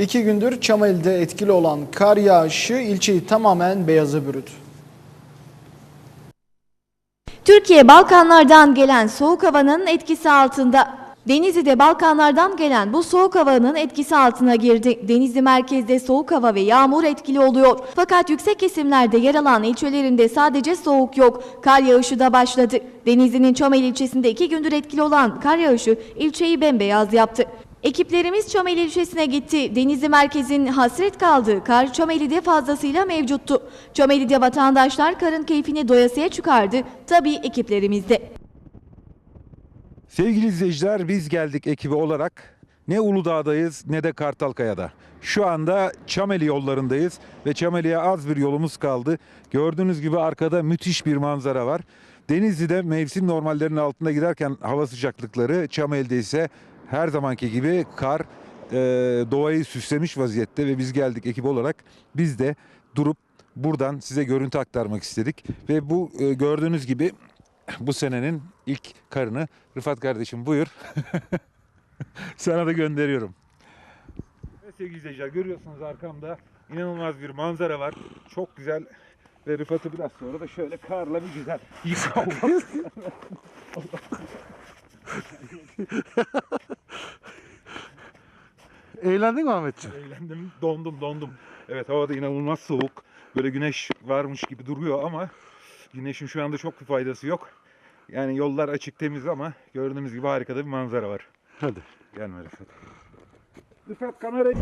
İki gündür Çameli'de etkili olan kar yağışı ilçeyi tamamen beyaza bürüdü. Türkiye Balkanlardan gelen soğuk havanın etkisi altında. Denizli'de Balkanlardan gelen bu soğuk havanın etkisi altına girdi. Denizli merkezde soğuk hava ve yağmur etkili oluyor. Fakat yüksek kesimlerde yer alan ilçelerinde sadece soğuk yok. Kar yağışı da başladı. Denizli'nin Çameli ilçesinde iki gündür etkili olan kar yağışı ilçeyi bembeyaz yaptı. Ekiplerimiz Çameli ilçesine gitti. Denizli merkezin hasret kaldığı kar Çameli'de fazlasıyla mevcuttu. Çameli'de vatandaşlar karın keyfini doyasıya çıkardı. Tabii ekiplerimiz de. Sevgili izleyiciler biz geldik ekibi olarak ne Uludağ'dayız ne de Kartalkaya'da. Şu anda Çameli yollarındayız ve Çameli'ye az bir yolumuz kaldı. Gördüğünüz gibi arkada müthiş bir manzara var. Denizli'de mevsim normallerinin altında giderken hava sıcaklıkları Çameli'de ise her zamanki gibi kar e, doğayı süslemiş vaziyette ve biz geldik ekip olarak biz de durup buradan size görüntü aktarmak istedik. Ve bu e, gördüğünüz gibi bu senenin ilk karını Rıfat kardeşim buyur. Sana da gönderiyorum. Evet sevgili izleyiciler görüyorsunuz arkamda inanılmaz bir manzara var. Çok güzel ve Rıfat'ı biraz sonra da şöyle karla bir güzel yıkayacağız. Eğlendin mi Ahmetciğim? Eğlendim, dondum, dondum. Evet havada inanılmaz soğuk. Böyle güneş varmış gibi duruyor ama güneşin şu anda çok bir faydası yok. Yani yollar açık temiz ama gördüğünüz gibi harika da bir manzara var. Hadi. Gelme Rıfat. Rıfat kamerayı...